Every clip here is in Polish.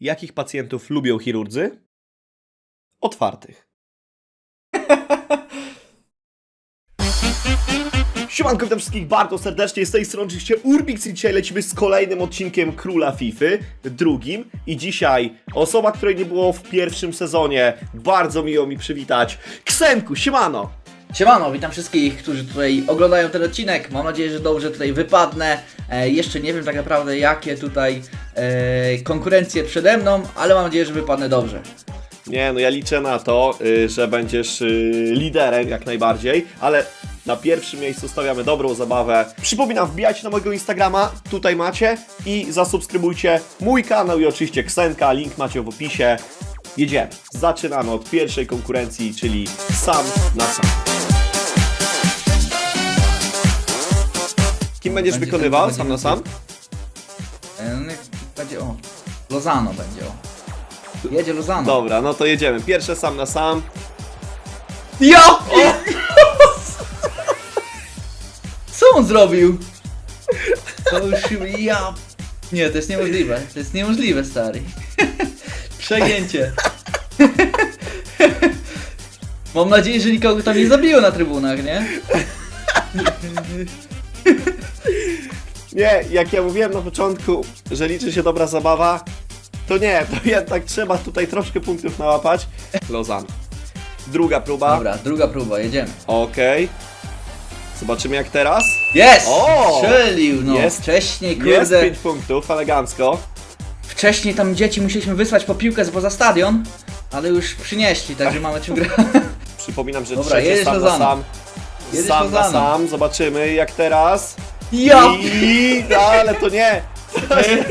Jakich pacjentów lubią chirurdzy? Otwartych. Siemanko, witam wszystkich bardzo serdecznie, z tej strony oczywiście Urbix i dzisiaj lecimy z kolejnym odcinkiem Króla Fify, drugim i dzisiaj osoba, której nie było w pierwszym sezonie, bardzo miło mi przywitać, Ksenku, siemano! Siemano, witam wszystkich, którzy tutaj oglądają ten odcinek. Mam nadzieję, że dobrze tutaj wypadnę. E, jeszcze nie wiem tak naprawdę jakie tutaj e, konkurencje przede mną, ale mam nadzieję, że wypadnę dobrze. Nie, no ja liczę na to, y, że będziesz y, liderem jak najbardziej, ale na pierwszym miejscu stawiamy dobrą zabawę. Przypominam, wbijajcie na mojego Instagrama, tutaj macie i zasubskrybujcie mój kanał i oczywiście Ksenka, link macie w opisie. Jedziemy. Zaczynamy od pierwszej konkurencji, czyli sam na sam. Kim będziesz Będzie wykonywał ten, sam na sam? E, no będzie o. Lozano będzie o. Jedzie Lozano. Dobra, no to jedziemy. Pierwsze sam na sam. Ja! Co on zrobił? To już ja. Nie, to jest niemożliwe. To jest niemożliwe, stary. Przegięcie. Mam nadzieję, że nikogo tam nie zabiło na trybunach, nie? Nie, jak ja mówiłem na początku, że liczy się dobra zabawa, to nie, to jednak trzeba tutaj troszkę punktów nałapać. Lozan. Druga próba. Dobra, druga próba, jedziemy. Okej. Zobaczymy jak teraz. Jest! O! Strzelił, no. Jest. Wcześniej, Jest kurde. 5 punktów, elegancko. Wcześniej tam dzieci musieliśmy wysłać po piłkę poza stadion, ale już przynieśli, także mamy czym grać. Przypominam, że Dobra, trzecie jedziesz sam na sam. Jedziesz sam na sam, zobaczymy jak teraz. Ja! I... Ale to nie.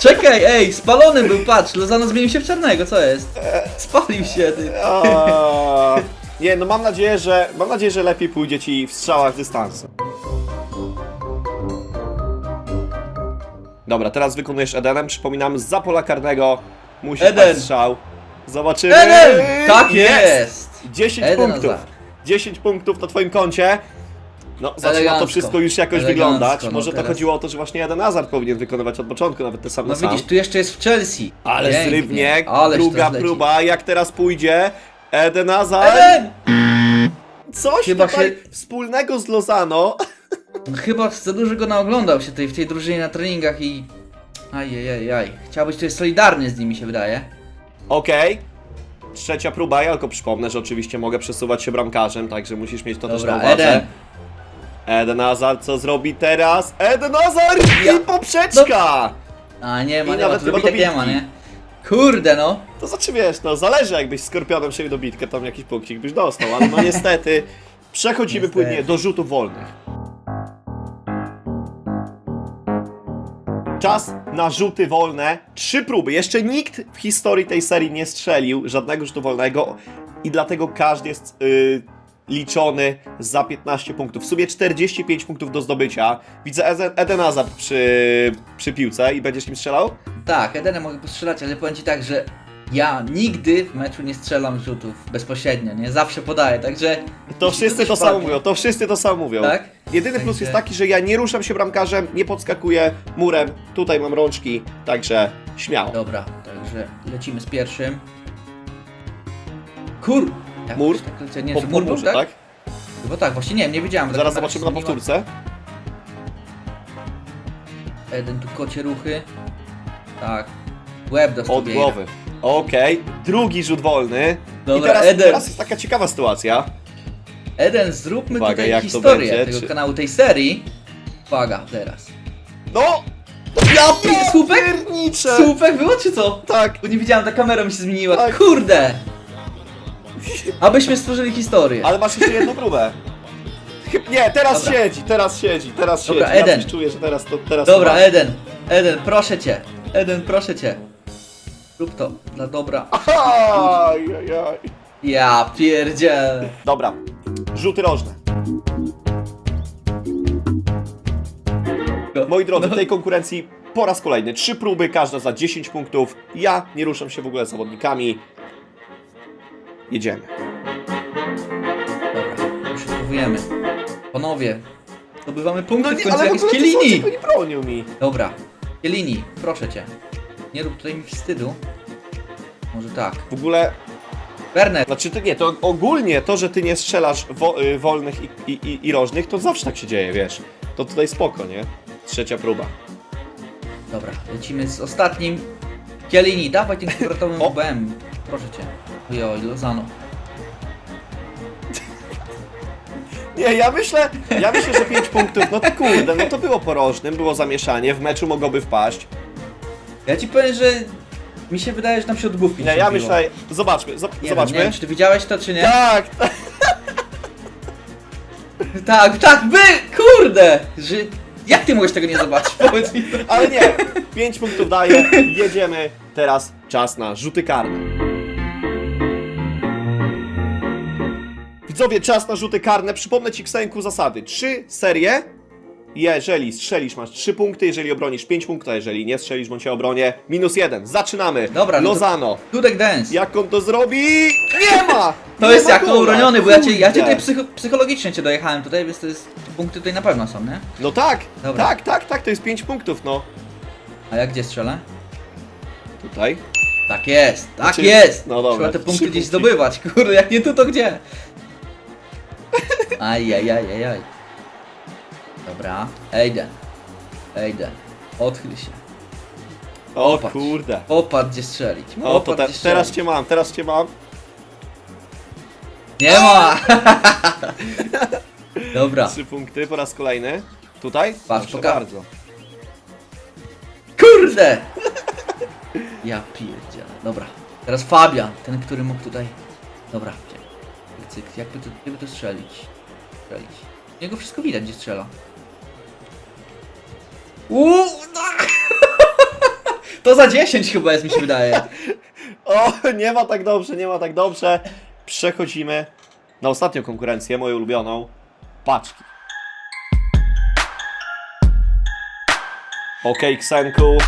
Czekaj, ej, spalony był, patrz, Lozano zmienił się w czarnego, co jest? Spalił się, ty. O, nie, no mam nadzieję, że mam nadzieję, że lepiej pójdzie ci w strzałach dystansu. Dobra, teraz wykonujesz Edenem. Przypominam, za pola karnego musi Eden. strzał. Zobaczymy. Eden! Tak jest! 10 Eden punktów. Hazard. 10 punktów na twoim koncie. No, zaczyna to Elegancko. wszystko już jakoś Elegancko, wyglądać. no Może to teraz. chodziło o to, że właśnie Eden Hazard powinien wykonywać od początku, nawet te sam No sam. widzisz, tu jeszcze jest w Chelsea. Ale Pięknie. zrywnie, Ależ druga próba, jak teraz pójdzie? Eden Hazard. Eden! Coś Chyba tutaj się- wspólnego z Lozano. Chyba za dużo go naoglądał się tutaj w tej drużynie na treningach i... Ajajajaj. Chciał być tutaj solidarny z nimi, się wydaje. Okej. Trzecia próba, ja tylko przypomnę, że oczywiście mogę przesuwać się bramkarzem, także musisz mieć to też Dobra, na uwadze. Eden. Eden Hazard, co zrobi teraz? Eden Hazard Ja- i poprzeczka! A nie ma, I nie ma, nawet chyba dobitek nie dobitki. ma, nie? Kurde no. To znaczy wiesz, no zależy jakbyś skorpionem szedł do bitkę, tam jakiś punkcik byś dostał, ale no niestety przechodzimy Niestety. płynnie do rzutów wolnych. Czas na rzuty wolne. Trzy próby. Jeszcze nikt w historii tej serii nie strzelił żadnego rzutu wolnego i dlatego każdy jest y, liczony za 15 punktów. W sumie 45 punktów do zdobycia. Widzę Eden- Hazard przy, przy piłce i będziesz nim strzelał? Tak, Edenem mogę postrzelać, ale powiem ci tak, że ja nigdy w meczu nie strzelam rzutów bezpośrednio, nie? Zawsze podaję, także... To wszyscy to samo mówią, to wszyscy to samo mówią. Tak? Jedyny plus jest taki, że ja nie ruszam się bramkarzem, nie podskakuję murem, tutaj mam rączki, także śmiało. Dobra, także lecimy z pierwszym. Kur... Jak Mur? Tak, lecę, nie, Po, po mur był, murze, tak? tak? Chyba tak, właśnie nie nie wiedziałem. Zaraz tak zobaczymy na zmieniła. powtórce. Eden tu kocie ruchy. Tak. Łeb dostał Od głowy. Okej, drugi rzut wolny. I Dobra, teraz, Eden. teraz jest taka ciekawa sytuacja. Eden, zróbmy Uwaga, tutaj jak to historię będzie, tego czy- kanału, tej serii. Uwaga, teraz. No! Ja pi- słupek? pierniczę! Słupek było czy co? Tak, Bo nie widziałem, ta kamera mi się zmieniła. Tak. Kurde! Abyśmy stworzyli historię. ale masz jeszcze jedną próbę. Chyb- Nie, teraz Dobra. siedzi, teraz siedzi, teraz Dobra, siedzi. Eden. Ja coś czuję, że teraz to teraz Dobra, masz. Eden, Eden, proszę cię. Eden, proszę cię. Rób to dla dobra. Aj, aj, aj. Ja pierdzielę. Dobra, rzuty rożne. Moi drodzy, w tej konkurencji po raz kolejny trzy próby, każda za 10 punktów. Ja nie ruszam się w ogóle z zawodnikami. Jedziemy. Dobra, przygotowujemy. Panowie, zdobywamy punkty w końcu No w jak z ogóle Kielini. nie bronił mi. Dobra, Kielini, proszę cię. Nie rób tutaj mi wstydu. Może tak. W ogóle, Werner, znaczy to nie, to ogólnie to, że ty nie strzelasz wo, y, wolnych i, i, i, i rożnych, to zawsze tak się dzieje, wiesz. To tutaj spoko, nie? Trzecia próba. dobra, lecimy z ostatnim. Kielini, dawaj tym kwadratowym O. UBM. Proszę cię. Ojoj, Lozano. Nie, ja myślę, ja myślę, że 5 punktów, no to kurde, no to było porożnym, było zamieszanie, w meczu mogłoby wpaść. Ja ci powiem, że mi się wydaje, że tam się odgłówki Nie, ja myślę, zobaczmy, zob- Nie zobaczmy. Wiem, nie wiem, czy ty widziałeś to, czy nie? Tak, tak. Tak, tak, by! Kurde! Że... Jak ty mogłeś tego nie zobaczyć? Powiedz mi. Ale nie, 5 punktów daję, jedziemy, teraz czas na rzuty karne. Widzowie, czas na rzuty karne, przypomnę Ci Ksenku zasady. Trzy serie, jeżeli strzelisz masz 3 punkty, jeżeli obronisz 5 punktów, a jeżeli nie strzelisz bądź się obronię, minus 1. Zaczynamy. Dobra, no to- Lozano. Dudek Dance. Jak on to zrobi? Nie ma! To Nie jest ma jak gola. uroniony, bo ja cię, ja cię Kurde. tutaj psycho, psychologicznie cię dojechałem tutaj, więc to jest punkty tutaj na pewno są, nie? No tak, Dobra. tak, tak, tak, to jest 5 punktów, no. A ja gdzie strzelę? Tutaj. Tak jest, tak Znaczy- jest! no dobra, Trzeba te trzy punkty gdzieś punkty. zdobywać, kurde, jak nie tu to gdzie? Ajajajajaj. Dobra, Ejden. Ejden. Odchyl się. O Popatrz. kurde. Popatrz gdzie strzelić. O, to Popatrz, te, gdzie strzelić. teraz cię mam, teraz cię mam. Nie ma! Dobra, Trzy punkty po raz kolejny. Tutaj? Patrz, Proszę poka- bardzo. kurde! Ja pierdzielę. Dobra, teraz Fabian, ten, który mógł tutaj... Dobra, czekaj. cyk, cyk, jakby to, jakby to strzelić. Strzelić. Z Niego wszystko widać, gdzie strzela. Uuu, no. To za 10 chyba jest, mi się wydaje. O, nie ma tak dobrze, nie ma tak dobrze. Przechodzimy na ostatnią konkurencję, moją ulubioną. Paczki. Okej, Ksenku.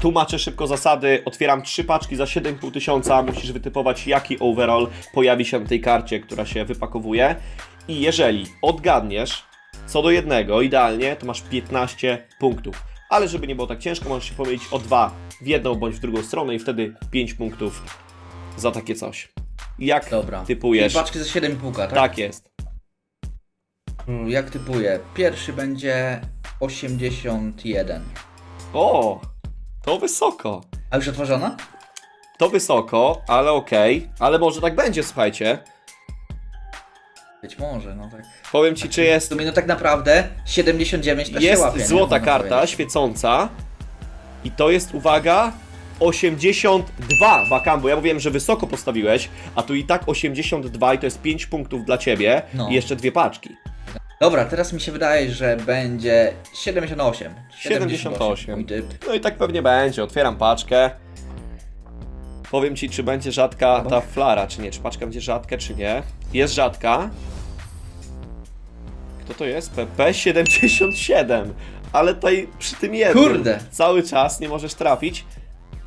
Tłumaczę szybko zasady. Otwieram trzy paczki za 7,5 tysiąca. Musisz wytypować, jaki overall pojawi się na tej karcie, która się wypakowuje. I jeżeli odgadniesz co do jednego, idealnie, to masz 15 punktów. Ale żeby nie było tak ciężko, możesz się pomylić o dwa w jedną bądź w drugą stronę i wtedy 5 punktów za takie coś. Jak Dobra. typujesz? I paczki za 7,5, tak? Tak jest. Mm, Jak typuję? Pierwszy będzie 81. O, to wysoko. A już otworzona? To wysoko, ale okej. Ale może tak będzie, słuchajcie. Być może, no tak. Powiem ci, czy W jest sumie no tak naprawdę 79 też się Jest łapie, nie? złota Można karta, powiedzieć. świecąca. I to jest, uwaga, 82 Bakambu. Ja mówiłem, że wysoko postawiłeś, a tu i tak 82 i to jest 5 punktów dla ciebie No. i jeszcze dwie paczki. Dobra, teraz mi się wydaje, że będzie 78. 78. Mój typ. No i tak pewnie będzie. Otwieram paczkę. Powiem ci, czy będzie rzadka ta flara, czy nie. Czy paczka będzie rzadka, czy nie. Jest rzadka. Kto to jest? PP77. Ale tutaj przy tym jednym Kurde. cały czas nie możesz trafić.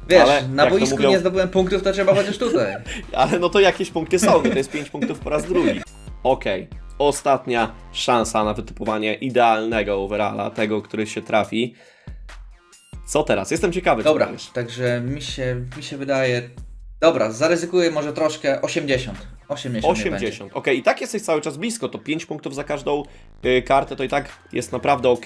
Wiesz, Ale na boisku mówią- nie zdobyłem punktów, to trzeba chociaż tutaj. Ale no to jakieś punkty są, to jest 5 punktów po raz drugi. Okej, ostatnia szansa na wytypowanie idealnego overalla, tego, który się trafi. Co teraz? Jestem ciekawy, Dobra, także mi się, mi się wydaje... Dobra, zaryzykuję może troszkę 80. 80. niech będzie. 80. Okej, i tak jesteś cały czas blisko, to 5 punktów za każdą y, kartę, to i tak jest naprawdę ok.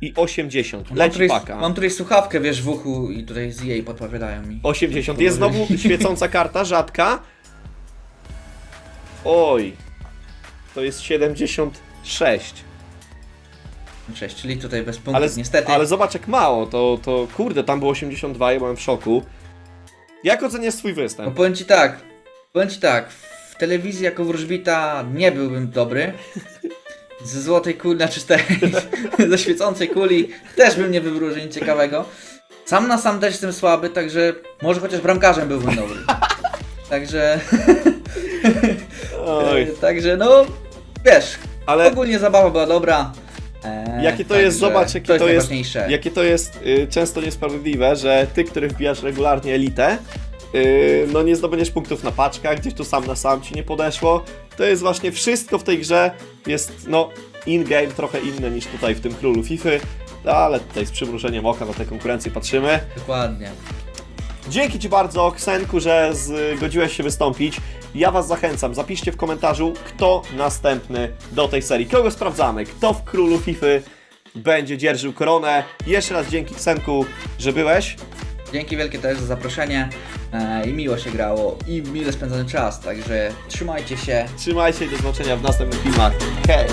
I 80. Mam Leci tutaj, paka. mam tutaj słuchawkę, wiesz, w uchu i tutaj z jej podpowiadają mi. 80. Jest znowu świecąca karta, rzadka. Oj. To jest 76. 6, czyli tutaj bez punktów, Ale, niestety. ale zobacz jak mało, to, to kurde, tam było 82, ja byłem w szoku. Jak oceniasz swój No występ? powiem ci tak, powiem ci tak, w telewizji jako wróżbita nie byłbym dobry. Ze złotej kuli, znaczy tej, ze świecącej kuli też bym nie wywróżył nic ciekawego. Sam na sam też jestem słaby, także może chociaż bramkarzem byłbym dobry. Także, Oj, także no, wiesz, ale ogólnie zabawa była dobra. E, jakie to jest, także zobacz, jakie to jest to jest, jakie to jest y, często niesprawiedliwe, że ty, który wbijasz regularnie elitę, y, no nie zdobędziesz punktów na paczkach, gdzieś tu sam na sam ci nie podeszło. To jest właśnie wszystko w tej grze, jest no in-game trochę inne niż tutaj w tym królu FIFA. ale tutaj z przymrużeniem oka na tę konkurencję patrzymy. Dokładnie. Dzięki Ci bardzo, Ksenku, że zgodziłeś się wystąpić. Ja Was zachęcam, zapiszcie w komentarzu, kto następny do tej serii. Kogo sprawdzamy? Kto w Królu FIFA będzie dzierżył koronę? Jeszcze raz dzięki Ksenku, że byłeś. Dzięki wielkie też za zaproszenie e, i miło się grało i mile spędzony czas, także trzymajcie się. Trzymajcie i do zobaczenia w następnych filmach. Hej!